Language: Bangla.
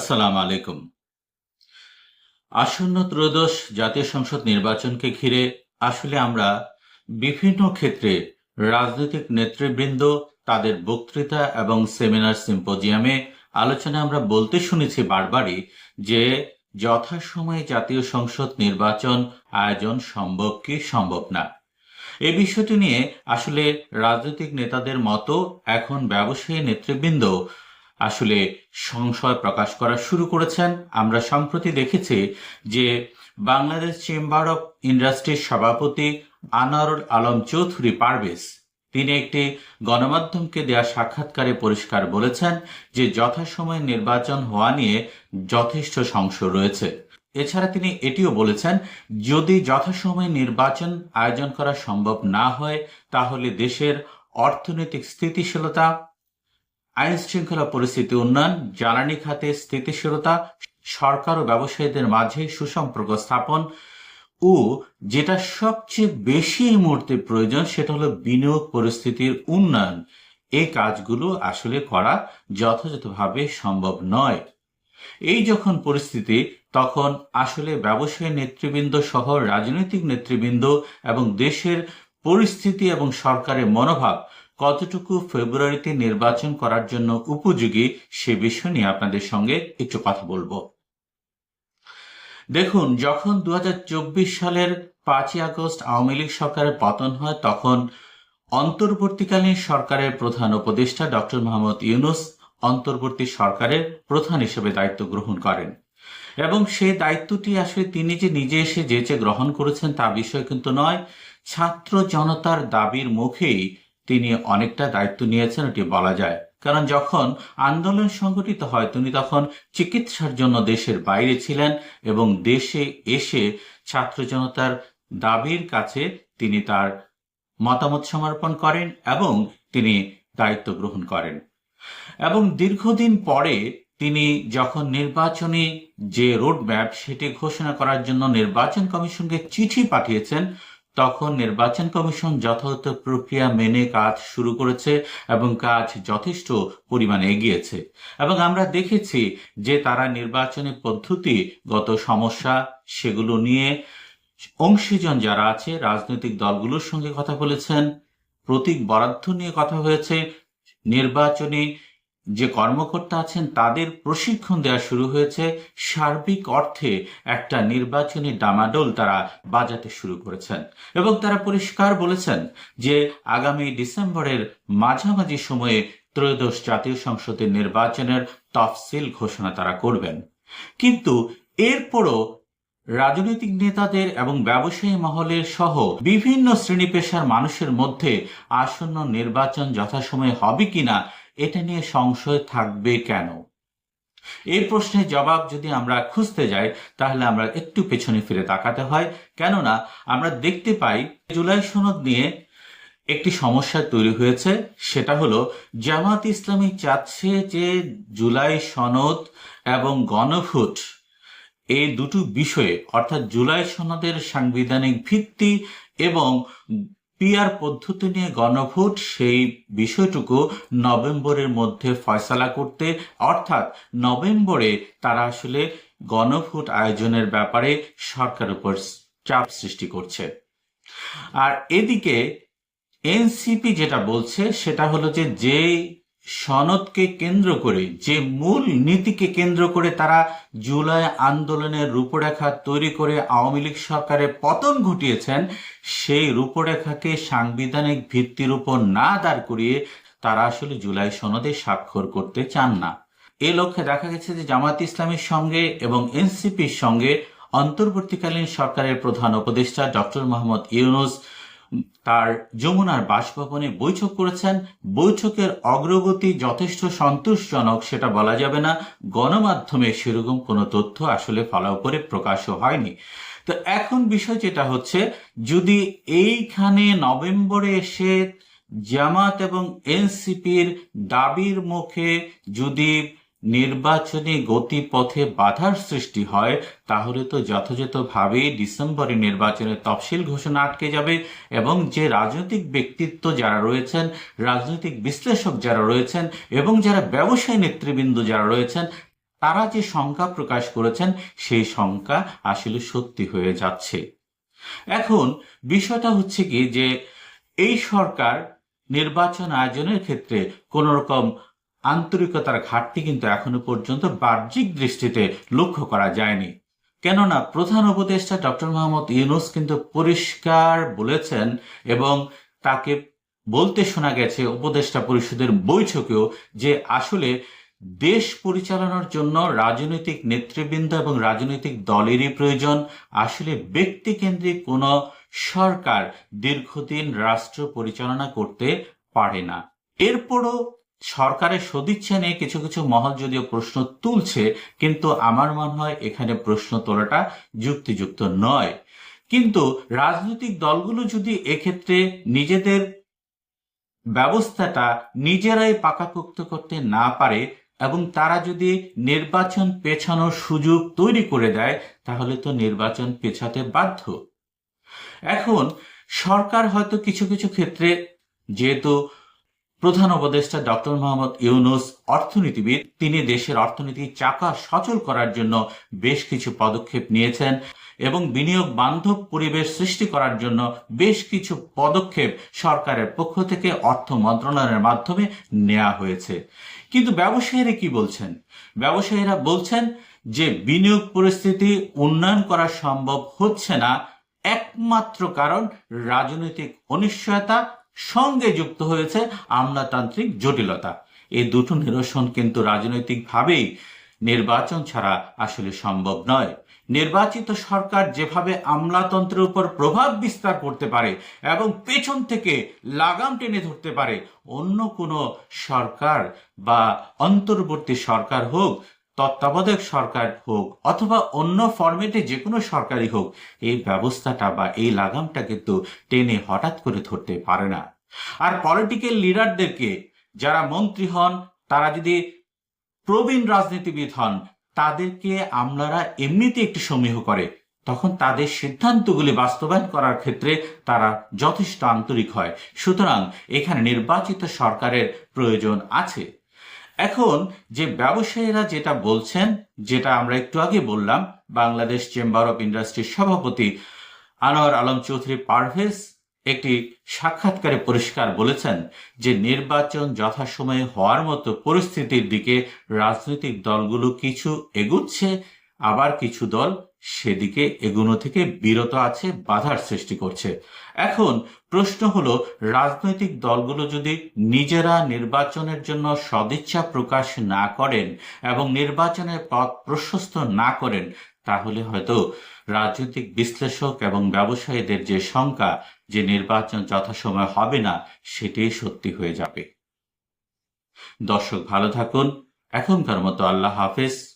আসসালাম আলাইকুম। আসন্ন ত্রয়োদশ জাতীয় সংসদ নির্বাচনকে ঘিরে আসলে আমরা বিভিন্ন ক্ষেত্রে রাজনৈতিক নেতৃবৃন্দ, তাদের বক্তৃতা এবং সেমিনার সিম্পোজিয়ামে আলোচনা আমরা বলতে শুনেছি বারবারই যে যথাসময়ে জাতীয় সংসদ নির্বাচন আয়োজন সম্ভব কি সম্ভব না। এ বিষয়টি নিয়ে আসলে রাজনৈতিক নেতাদের মতো এখন ব্যবসায়ী নেতৃবৃন্দ আসলে সংশয় প্রকাশ করা শুরু করেছেন। আমরা সম্প্রতি দেখেছি যে বাংলাদেশ চেম্বার অফ ইন্ডাস্ট্রির সভাপতি আনারুল আলম চৌধুরী পারভেজ, তিনি একটি গণমাধ্যমকে দেয়া সাক্ষাৎকারে পরিষ্কার বলেছেন যে যথাসময়ে নির্বাচন হওয়া নিয়ে যথেষ্ট সংশয় রয়েছে। এছাড়া তিনি এটিও বলেছেন, যদি যথাসময়ে নির্বাচন আয়োজন করা সম্ভব না হয়, তাহলে দেশের অর্থনৈতিক স্থিতিশীলতা আইন শৃঙ্খলা পরিস্থিতি উন্নয়ন, জ্বালানি খাতে স্থিতিশীলতা, সরকার ও ব্যবসায়ীদের মাঝে সুসম্পর্ক স্থাপন ও যেটা সবচেয়ে বেশি এই মুহূর্তে প্রয়োজন সেটা হলো বিনিয়োগ পরিস্থিতির উন্নয়ন। এই কাজগুলো আসলে করা যথাযথভাবে সম্ভব নয়। এই যখন পরিস্থিতি, তখন আসলে ব্যবসায়ী নেতৃবৃন্দ সহ রাজনৈতিক নেতৃবৃন্দ এবং দেশের পরিস্থিতি এবং সরকারের মনোভাব কতটুকু ফেব্রুয়ারিতে নির্বাচন করার জন্য উপযোগী সে বিষয় নিয়ে আপনাদের সঙ্গে একটু কথা বলব। দেখুন, যখন দু হাজার চব্বিশ সালের পাঁচই আগস্ট আওয়ামী লীগ সরকারের পতন হয়, তখন অন্তর্বর্তীকালীন সরকারের প্রধান উপদেষ্টা ডক্টর মোহাম্মদ ইউনুস অন্তর্বর্তী সরকারের প্রধান হিসেবে দায়িত্ব গ্রহণ করেন। এবং সেই দায়িত্বটি আসলে তিনি যে নিজে এসে যে যে গ্রহণ করেছেন তা বিষয় কিন্তু নয়, ছাত্র জনতার দাবির মুখেই তিনি অনেকটা দায়িত্ব নিয়েছেন, এটি বলা যায়। কারণ যখন আন্দোলন সংগঠিত হয়, তিনি তখন চিকিৎসার জন্য দেশের বাইরে ছিলেন এবং দেশে এসে ছাত্র জনতার দাবির কাছে তিনি তার মতামত সমর্পণ করেন এবং তিনি দায়িত্ব গ্রহণ করেন। এবং দীর্ঘদিন পরে তিনি যখন নির্বাচনী যে রোডম্যাপ, সেটি ঘোষণা করার জন্য নির্বাচন কমিশনকে চিঠি পাঠিয়েছেন তখন নির্বাচন কমিশন যথাযথ প্রক্রিয়া মেনে কাজ শুরু করেছে এবং কাজ যথেষ্ট পরিমাণে এগিয়েছে। এবং আমরা দেখেছি যে তারা নির্বাচনী পদ্ধতিগত সমস্যা সেগুলো নিয়ে অংশীজন যারা আছে, রাজনৈতিক দলগুলোর সঙ্গে কথা বলেছেন, প্রতীক বরাদ্দ নিয়ে কথা হয়েছে, নির্বাচনী যে কর্মকর্তা আছেন, তাদের প্রশিক্ষণ দেওয়া শুরু হয়েছে। সার্বিক অর্থে একটা নির্বাচনী ডামাডোল তারা বাজাতে শুরু করেছেন। এবং তারা পরিষ্কার বলেছেন যে আগামী ডিসেম্বরের মাঝামাঝি সময়ে ত্রয়োদশ জাতীয় সংসদের নির্বাচনের তফসিল ঘোষণা তারা করবেন। কিন্তু এরপরও রাজনৈতিক নেতাদের এবং ব্যবসায়ী মহলের সহ বিভিন্ন শ্রেণি পেশার মানুষের মধ্যে আসন্ন নির্বাচন যথাসময়ে হবে কিনা এটা নিয়ে সংশয় থাকবে কেন? এই প্রশ্নের জবাব যদি আমরা খুঁজতে যাই, তাহলে আমরা একটু পেছনে ফিরে তাকাতে হয়। কেননা, আমরা দেখতে পাই জুলাই সনদ নিয়ে একটি সমস্যা তৈরি হয়েছে। সেটা হলো জামাত ইসলামী চাচ্ছে যে জুলাই সনদ এবং গণভোট এই দুটো বিষয়ে, অর্থাৎ জুলাই সনদের সাংবিধানিক ভিত্তি এবং পিআর পদ্ধতি নিয়ে গণভোট, সেই বিষয়টুকু নভেম্বরের মধ্যে ফয়সলা করতে, অর্থাৎ নভেম্বরে তারা আসলে গণভোট আয়োজনের ব্যাপারে সরকার উপর চাপ সৃষ্টি করছে। আর এদিকে এনসিপি যেটা বলছে, সেটা হলো যে যে সনদকে কেন্দ্র করে, যে মূল নীতিকে কেন্দ্র করে তারা জুলাই আন্দোলনের রূপরেখা তৈরি করে আওয়ামী লীগ সরকারের পতন ঘটিয়েছেন, সেই রূপরেখাকে সাংবিধানিক ভিত্তির উপর না দাঁড় করিয়ে তারা আসলে জুলাই সনদে স্বাক্ষর করতে চান না। এ লক্ষ্যে দেখা গেছে যে জামাত ইসলামের সঙ্গে এবং এনসিপির সঙ্গে অন্তর্বর্তীকালীন সরকারের প্রধান উপদেষ্টা ডক্টর মোহাম্মদ ইউনুস তার যমুনার বাসভবনে বৈঠক করেছেন। বৈঠকের অগ্রগতি যথেষ্ট সন্তোষজনক, সেটা বলা যাবে না। গণমাধ্যমে সেরকম কোনো তথ্য আসলে ফলাও করে প্রকাশও হয়নি। তো এখন বিষয় যেটা হচ্ছে, যদি এইখানে নভেম্বরে এসে জামাত এবং এনসিপির দাবির মুখে যদি নির্বাচনী গতিপথে বাধার সৃষ্টি হয়, তাহলে তো যথাযথভাবে ডিসেম্বরে নির্বাচনের তফসিল ঘোষণা আটকে যাবে এবং যে রাজনৈতিক ব্যক্তিত্ব যারা রয়েছেন, রাজনৈতিক বিশ্লেষক যারা রয়েছেন এবং যারা ব্যবসায়ী নেতৃবৃন্দ যারা রয়েছেন, তারা যে শঙ্কা প্রকাশ করেছেন, সেই শঙ্কা আসলে সত্যি হয়ে যাচ্ছে। এখন বিষয়টা হচ্ছে কি যে, এই সরকার নির্বাচন আয়োজনের ক্ষেত্রে কোন রকম আন্তরিকতার ঘাটতি কিন্তু এখনও পর্যন্ত বাহ্যিক দৃষ্টিতে লক্ষ্য করা যায়নি। কেননা প্রধান উপদেষ্টা ডক্টর মোহাম্মদ ইউনুস কিন্তু পরিষ্কার বলেছেন এবং তাকে বলতে শোনা গেছে উপদেষ্টা পরিষদের বৈঠকেও যে আসলে দেশ পরিচালনার জন্য রাজনৈতিক নেতৃবৃন্দ এবং রাজনৈতিক দলেরই প্রয়োজন, আসলে ব্যক্তিকেন্দ্রিক কোনো সরকার দীর্ঘদিন রাষ্ট্র পরিচালনা করতে পারে না। এরপরও সরকারের সদিচ্ছা নিয়ে কিছু কিছু মহল যদিও প্রশ্ন তুলছে, কিন্তু আমার মনে হয় এখানে প্রশ্ন তোলাটা যুক্তিযুক্ত নয়। কিন্তু রাজনৈতিক দলগুলো যদি এক্ষেত্রে নিজেদের ব্যবস্থাটা নিজেরাই পাকাপোক্ত করতে না পারে এবং তারা যদি নির্বাচন পেছানোর সুযোগ তৈরি করে দেয়, তাহলে তো নির্বাচন পেছাতে বাধ্য। এখন সরকার হয়তো কিছু কিছু ক্ষেত্রে যেহেতু প্রধান উপদেষ্টা ডক্টর মোহাম্মদ ইউনুস অর্থনীতিবিদ। তিনি দেশের অর্থনীতি চাকা সচল করার জন্য বেশ কিছু পদক্ষেপ নিয়েছেন এবং বিনিয়োগ বান্ধব পরিবেশ সৃষ্টি করার জন্য বেশ কিছু পদক্ষেপ সরকারের পক্ষ থেকে অর্থ মন্ত্রণালয়ের মাধ্যমে নেওয়া হয়েছে। কিন্তু ব্যবসায়ীরা কি বলছেন? ব্যবসায়ীরা বলছেন যে বিনিয়োগ পরিস্থিতি উন্নয়ন করা সম্ভব হচ্ছে না। একমাত্র কারণ রাজনৈতিক অনিশ্চয়তা সঙ্গে যুক্ত হয়েছে আমলাতান্ত্রিক জটিলতা। এই দুটো নিরসন কিন্তু রাজনৈতিকভাবেই নির্বাচন ছাড়া আসলে সম্ভব নয়। নির্বাচিত সরকার যেভাবে আমলাতন্ত্রের উপর প্রভাব বিস্তার করতে পারে এবং পেছন থেকে লাগাম টেনে ধরতে পারে, অন্য কোনো সরকার বা অন্তর্বর্তী সরকার হোক তত্ত্বাবধায়ক সরকার হোক অথবা অন্য ফরম্যাটে যে কোনো সরকারই হোক, এই ব্যবস্থাটা বা এই লাগামটা কিন্তু টেনে হঠাৎ করে ধরতে পারে না। আর পলিটিক্যাল লিডারদেরকে যারা মন্ত্রী হন, তারা যদি প্রবীণ রাজনীতিবিদ হন, তাদেরকে আমলারা এমনিতে একটু সমীহ করে, তখন তাদের সিদ্ধান্তগুলি বাস্তবায়ন করার ক্ষেত্রে তারা যথেষ্ট আন্তরিক হয়। সুতরাং এখানে নির্বাচিত সরকারের প্রয়োজন আছে। এখন যে ব্যবসায়ীরা যেটা বলছেন, যেটা আমরা একটু আগে বললাম, বাংলাদেশ চেম্বার অফ ইন্ডাস্ট্রির সভাপতি আনোয়ার আলম চৌধুরী পারভেজ একটি সাক্ষাৎকারে পরিষ্কার বলেছেন যে নির্বাচন যথাসময়ে হওয়ার মতো পরিস্থিতির দিকে রাজনৈতিক দলগুলো কিছু এগুচ্ছে, আবার কিছু দল সেদিকে এগুনো থেকে বিরত আছে, বাধার সৃষ্টি করছে। এখন প্রশ্ন হলো, রাজনৈতিক দলগুলো যদি নিজেরা নির্বাচনের জন্য সদিচ্ছা প্রকাশ না করেন এবং নির্বাচনের পথ প্রশস্ত না করেন, তাহলে হয়তো রাজনৈতিক বিশ্লেষক এবং ব্যবসায়ীদের যে শঙ্কা যে নির্বাচন যথাসময় হবে না সেটাই সত্যি হয়ে যাবে। দর্শক, ভালো থাকুন। এখনকার মতো আল্লাহ হাফেজ।